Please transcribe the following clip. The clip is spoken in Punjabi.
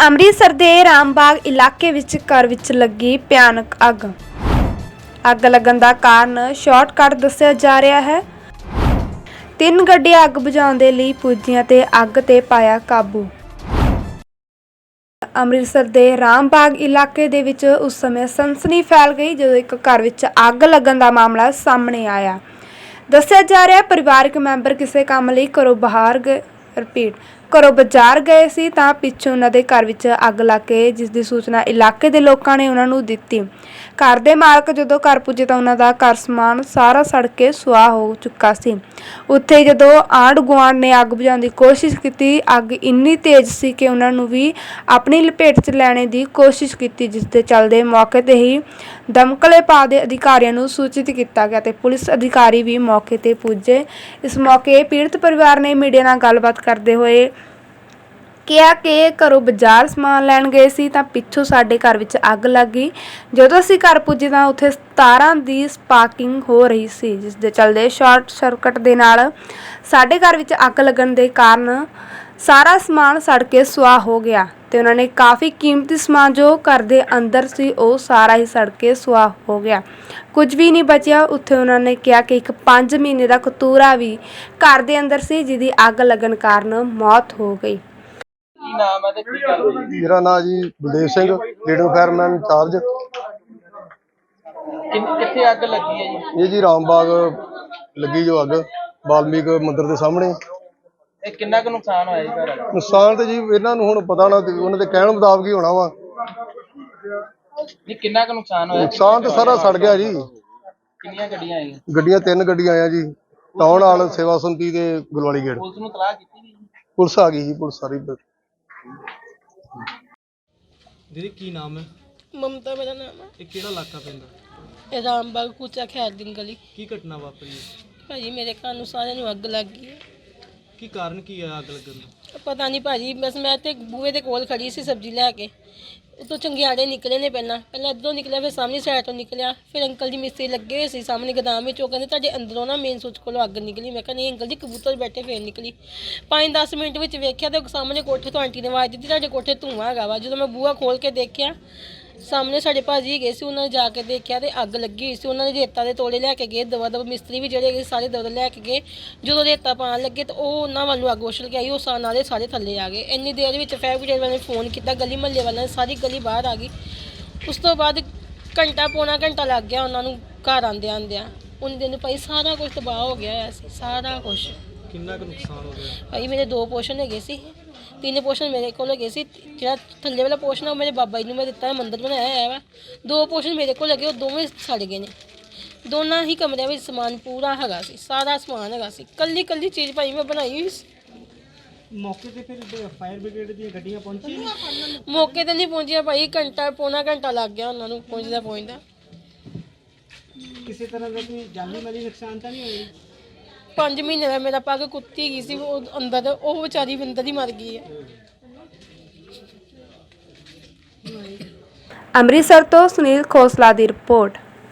ਅੰਮ੍ਰਿਤਸਰ ਦੇ ਰਾਮਬਾਗ ਇਲਾਕੇ ਵਿੱਚ ਘਰ ਵਿੱਚ ਲੱਗੀ ਭਿਆਨਕ ਅੱਗ। ਅੱਗ ਲੱਗਣ ਦਾ ਕਾਰਨ ਸ਼ਾਰਟਕਟ ਦੱਸਿਆ ਜਾ ਰਿਹਾ ਹੈ। ਤਿੰਨ ਗੱਡੀਆਂ ਅੱਗ ਬੁਝਾਉਣ ਦੇ ਲਈ ਪੁੱਜੀਆਂ ਤੇ ਅੱਗ ਤੇ ਪਾਇਆ ਕਾਬੂ। ਅੰਮ੍ਰਿਤਸਰ ਦੇ ਰਾਮਬਾਗ ਇਲਾਕੇ ਦੇ ਵਿੱਚ ਉਸ ਸਮੇਂ ਸਨਸਨੀ ਫੈਲ ਗਈ ਜਦੋਂ ਇੱਕ ਘਰ ਵਿੱਚ ਅੱਗ ਲੱਗਣ ਦਾ ਮਾਮਲਾ ਸਾਹਮਣੇ ਆਇਆ। ਦੱਸਿਆ ਜਾ ਰਿਹਾ ਪਰਿਵਾਰਕ ਮੈਂਬਰ ਕਿਸੇ ਕੰਮ ਲਈ ਘਰੋਂ ਬਾਹਰ ਗਏ ਰਿਪੀਟ ਘਰੋਂ ਬਾਜ਼ਾਰ ਗਏ ਸੀ ਤਾਂ ਪਿੱਛੋਂ ਉਹਨਾਂ ਦੇ ਘਰ ਵਿੱਚ ਅੱਗ ਲੱਗ ਕੇ ਜਿਸ ਦੀ ਸੂਚਨਾ ਇਲਾਕੇ ਦੇ ਲੋਕਾਂ ਨੇ ਉਹਨਾਂ ਨੂੰ ਦਿੱਤੀ। ਘਰ ਦੇ ਮਾਲਕ ਜਦੋਂ ਘਰ ਪੁੱਜੇ ਤਾਂ ਉਹਨਾਂ ਦਾ ਘਰ ਸਮਾਨ ਸਾਰਾ ਸੜ ਕੇ ਸੁਆਹ ਹੋ ਚੁੱਕਾ ਸੀ। ਉੱਥੇ ਜਦੋਂ ਆਂਢ ਗੁਆਂਢ ਨੇ ਅੱਗ ਬੁਝਾਉਣ ਦੀ ਕੋਸ਼ਿਸ਼ ਕੀਤੀ, ਅੱਗ ਇੰਨੀ ਤੇਜ਼ ਸੀ ਕਿ ਉਹਨਾਂ ਨੂੰ ਵੀ ਆਪਣੀ ਲਪੇਟ 'ਚ ਲੈਣੇ ਦੀ ਕੋਸ਼ਿਸ਼ ਕੀਤੀ, ਜਿਸ ਦੇ ਚੱਲਦੇ ਮੌਕੇ ਤੇ ਹੀ ਦਮਕਲੇ ਪਾ ਦੇ ਅਧਿਕਾਰੀਆਂ ਨੂੰ ਸੂਚਿਤ ਕੀਤਾ ਗਿਆ ਤੇ ਪੁਲਿਸ ਅਧਿਕਾਰੀ ਵੀ ਮੌਕੇ ਤੇ ਪੁੱਜੇ। ਇਸ ਮੌਕੇ ਪੀੜਤ ਪਰਿਵਾਰ ਨੇ ਮੀਡੀਆ ਨਾਲ ਗੱਲਬਾਤ ਕਰਦੇ ਹੋਏ ਕਿਹਾ ਕਿ ਘਰੋਂ ਬਾਜ਼ਾਰ ਸਮਾਨ ਲੈਣ ਗਏ ਸੀ ਤਾਂ ਪਿੱਛੋਂ ਸਾਡੇ ਘਰ ਵਿੱਚ ਅੱਗ ਲੱਗ ਗਈ। ਜਦੋਂ ਅਸੀਂ ਘਰ ਪੁੱਜੇ ਤਾਂ ਉੱਥੇ ਤਾਰਾਂ ਦੀ ਸਪਾਰਕਿੰਗ ਹੋ ਰਹੀ ਸੀ, ਜਿਸ ਦੇ ਚੱਲਦੇ ਸ਼ਾਰਟ ਸਰਕਟ ਦੇ ਨਾਲ ਸਾਡੇ ਘਰ ਵਿੱਚ ਅੱਗ ਲੱਗਣ ਦੇ ਕਾਰਨ ਸਾਰਾ ਸਮਾਨ ਸੜ ਕੇ ਸੁਆਹ ਹੋ ਗਿਆ ਤੇ ਉਹਨਾਂ ਨੇ ਕਾਫੀ ਕੀਮਤੀ ਸਮਾਨ ਜੋ ਘਰ ਦੇ ਅੰਦਰ ਸੀ, ਉਹ ਸਾਰਾ ਹੀ ਸੜ ਕੇ ਸੁਆਹ ਹੋ ਗਿਆ। ਕੁਝ ਵੀ ਨਹੀਂ ਬਚਿਆ, ਉੱਥੇ ਉਹਨਾਂ ਨੇ ਕਿਹਾ ਕਿ ਇੱਕ 5 ਮਹੀਨੇ ਦਾ ਕਤੂਰਾ ਵੀ ਘਰ ਦੇ ਅੰਦਰ ਸੀ, ਜਿਹਦੀ ਅੱਗ ਲੱਗਣ ਕਾਰਨ ਮੌਤ ਹੋ ਗਈ। ਕੀ ਨਾਮ ਹੈ ਤੇ ਕੀ ਗੱਲ ਹੋਈ? ਮੇਰਾ ਨਾਮ ਜੀ Baldev Singh leader fireman incharge ਕਿੰਨ- ਕਿੱਥੇ ਅੱਗ ਲੱਗੀ ਹੈ ਜੀ? ਇਹ ਜੀ ਰਾਮਬਾਗ ਲੱਗੀ ਜੋ ਅੱਗ ਵਾਲਮੀਕ ਮੰਦਿਰ ਦੇ ਸਾਹਮਣੇ। ਇਹ ਕਿੰਨਾ ਕੁ ਨੁਕਸਾਨ ਹੋਇਆ ਜੀ ਘਰ? ਨੁਕਸਾਨ ਤੇ ਜੀ ਇਹਨਾਂ ਨੂੰ ਹੁਣ ਪਤਾ ਨਾ ਤੇ ਉਹਨਾਂ ਦੇ ਕਹਿਣ ਮੁਤਾਬਕ ਹੀ ਹੋਣਾ ਵਾ। ਜੀ ਕਿੰਨਾ ਕੁ ਨੁਕਸਾਨ ਹੋਇਆ? ਨੁਕਸਾਨ ਤੇ ਸਾਰਾ ਸੜ ਗਿਆ ਜੀ। ਕਿੰਨੀਆਂ ਗੱਡੀਆਂ ਆਈਆਂ? ਗੱਡੀਆਂ ਤਿੰਨ ਗੱਡੀਆਂ ਆਇਆ ਜੀ। ਟਾਊਨ ਹਾਲ ਸੇਵਾ ਸੰਤੀ ਤੇ ਗੁਲਵਾਲੀ ਗੇਟ। ਪੁਲਿਸ ਨੂੰ ਤਲਾਹ ਕੀਤੀ ਪੁਲਿਸ ਆ ਗਈ ਜੀ ਪੁਲਿਸ ਸਾਰੀ। ਦੀਦੀ ਕੀ ਨਾਮ ਹੈ? ਮਮਤਾ ਮੇਰਾ ਨਾਮ ਹੈ ਇਹ ਕਿਹੜਾ ਇਲਾਕਾ ਪੈਂਦਾ? ਇਹ ਰਾਮਬਾਗ ਕੁਚਾ ਖੈਰ ਦਿਨ ਗਲੀ। ਕੀ ਘਟਨਾ ਵਾਪਰੀ ਹੈ? ਭਾਜੀ ਮੇਰੇ ਘਰ ਨੂੰ ਸਾਰਿਆਂ ਨੂੰ ਅੱਗ ਲੱਗ ਗਈ ਹੈ। ਕੀ ਕਾਰਨ ਕੀ ਹੈ ਅੱਗ ਲੱਗਣ ਦਾ? ਪਤਾ ਨਹੀਂ ਭਾਜੀ ਬਸ ਮੈਂ ਤੇ ਬੂਹੇ ਦੇ ਕੋਲ ਖੜੀ ਸੀ ਸਬਜ਼ੀ ਲੈ ਕੇ। ਉਤੋਂ ਚੰਗਿਆੜੇ ਨਿਕਲੇ ਨੇ ਪਹਿਲਾਂ। ਪਹਿਲਾਂ ਇੱਧਰੋਂ ਨਿਕਲਿਆ, ਫਿਰ ਸਾਹਮਣੇ ਸਾਈਡ ਤੋਂ ਨਿਕਲਿਆ। ਫਿਰ ਅੰਕਲ ਜੀ ਮਿਸਤਰੀ ਲੱਗੇ ਹੋਏ ਸੀ ਸਾਹਮਣੇ ਗਦਾਮ ਵਿੱਚ। ਉਹ ਕਹਿੰਦੇ, ਤੁਹਾਡੇ ਅੰਦਰੋਂ ਨਾ ਮੇਨ ਸੁੱਚ ਕੋਲੋਂ ਅੱਗ ਨਿਕਲੀ। ਮੈਂ ਕਿਹਾ, ਨਹੀਂ, ਅੰਕਲ ਜੀ, ਕਬੂਤਰ ਬੈਠੇ ਫੇਰ ਨਿਕਲੀ। 5-10 ਮਿੰਟ ਵਿੱਚ ਵੇਖਿਆ ਤੇ ਸਾਹਮਣੇ ਕੋਠੇ ਤੋਂ ਆਂਟੀ ਨੇ ਆਵਾਜ਼ ਦਿੱਤੀ, ਤੁਹਾਡੇ ਕੋਠੇ ਧੂੰਆਂ ਹੈਗਾ ਵਾ। ਜਦੋਂ ਮੈਂ ਬੂਹਾ ਖੋਲ ਕੇ ਦੇਖਿਆ ਸਾਹਮਣੇ ਸਾਡੇ ਭਾਜੀ ਗਏ ਸੀ, ਉਹਨਾਂ ਨੇ ਜਾ ਕੇ ਦੇਖਿਆ ਤੇ ਅੱਗ ਲੱਗੀ ਹੋਈ ਸੀ। ਉਹਨਾਂ ਨੇ ਰੇਤਾ ਦੇ ਤੋਲੇ ਲੈ ਕੇ ਗਏ, ਦਵਾ ਦਵਾ ਮਿਸਤਰੀ ਵੀ ਜਿਹੜੇ ਹੈਗੇ ਸੀ ਸਾਰੇ ਦਵਾ ਲੈ ਕੇ ਗਏ। ਜਦੋਂ ਰੇਤਾ ਪਾਣ ਲੱਗੇ ਤਾਂ ਉਹ ਉਹਨਾਂ ਵੱਲੋਂ ਅੱਗ ਉਛਲ ਕੇ ਆਈ, ਉਹ ਸਾ ਨਾਲੇ ਸਾਰੇ ਥੱਲੇ ਆ ਗਏ। ਇੰਨੀ ਦੇਰ ਵਿੱਚ ਫਾਇਰ ਬ੍ਰਿਗੇਡ ਵਾਲਿਆਂ ਨੇ ਫੋਨ ਕੀਤਾ, ਗਲੀ ਮਹੱਲੇ ਵਾਲਿਆਂ ਨੇ, ਸਾਰੀ ਗਲੀ ਬਾਹਰ ਆ ਗਈ। ਉਸ ਤੋਂ ਬਾਅਦ ਘੰਟਾ ਪੌਣਾ ਘੰਟਾ ਲੱਗ ਗਿਆ ਉਹਨਾਂ ਨੂੰ ਘਰ ਆਂਦੇ ਆਂਦਿਆਂ ਉਹਨਾਂ ਦਿਨ ਭਾਈ ਸਾਰਾ ਕੁਝ ਤਬਾਹ ਹੋ ਗਿਆ ਹੋਇਆ ਸੀ, ਸਾਰਾ ਕੁਝ ਕਿੰਨਾ ਕੁ ਨੁਕਸਾਨ ਹੋ ਗਿਆ? ਭਾਈ ਮੇਰੇ ਦੋ ਪੋਸ਼ਨ ਹੈਗੇ ਸੀ। ਤਿੰਨ ਪੋਸ਼ਨ ਮੇਰੇ ਕੋਲ ਹੈਗੇ ਸੀ। ਜਿਹੜਾ ਥੱਲੇ ਵਾਲਾ ਪੋਸ਼ਨ ਆ ਉਹ ਮੇਰੇ ਬਾਬਾ ਜੀ ਨੂੰ ਮੈਂ ਦਿੱਤਾ ਹੈ, ਮੰਦਿਰ ਬਣਾਇਆ ਹੋਇਆ ਵਾ। ਦੋ ਪੋਸ਼ਨ ਮੇਰੇ ਕੋਲ ਹੈਗੇ ਉਹ ਦੋਵੇਂ ਸੜ ਗਏ ਨੇ। ਦੋਨਾਂ ਹੀ ਕਮਰਿਆਂ ਵਿੱਚ ਸਮਾਨ ਪੂਰਾ ਹੈਗਾ ਸੀ ਸਾਰਾ ਸਮਾਨ ਹੈਗਾ ਸੀ। ਕੱਲੀ ਕੱਲੀ ਚੀਜ਼ ਭਾਈ ਮੈਂ ਬਣਾਈ ਹੋਈ ਸੀ। ਮੌਕੇ ਤੇ ਫਿਰ ਫਾਇਰ ਬ੍ਰਿਗੇਡ ਦੀਆਂ ਗੱਡੀਆਂ ਪਹੁੰਚੀ ਮੌਕੇ ਤੇ ਨਹੀਂ ਪਹੁੰਚਿਆ ਭਾਈ ਘੰਟਾ ਪੌਣਾ ਘੰਟਾ ਲੱਗ ਗਿਆ ਉਹਨਾਂ ਨੂੰ ਪਹੁੰਚਦਾ ਪਹੁੰਚਦਾ ਕਿਸੇ ਤਰ੍ਹਾਂ ਦਾ ਕੋਈ ਜਾਨੀ ਮਾਲੀ ਨੁਕਸਾਨ ਤਾਂ ਨਹੀਂ ਹੋਇਆ? 5 ਮਹੀਨੇ ਦਾ ਮੇਰਾ ਪੱਗ ਕੁੱਤੀ ਗਈ ਸੀ, ਉਹ ਅੰਦਰ, ਉਹ ਵਿਚਾਰੀ ਵੀ ਅੰਦਰ ਹੀ ਮਰ ਗਈ ਹੈ। ਅੰਮ੍ਰਿਤਸਰ ਤੋਂ ਸੁਨੀਲ ਖੋਸਲਾ ਦੀ ਰਿਪੋਰਟ।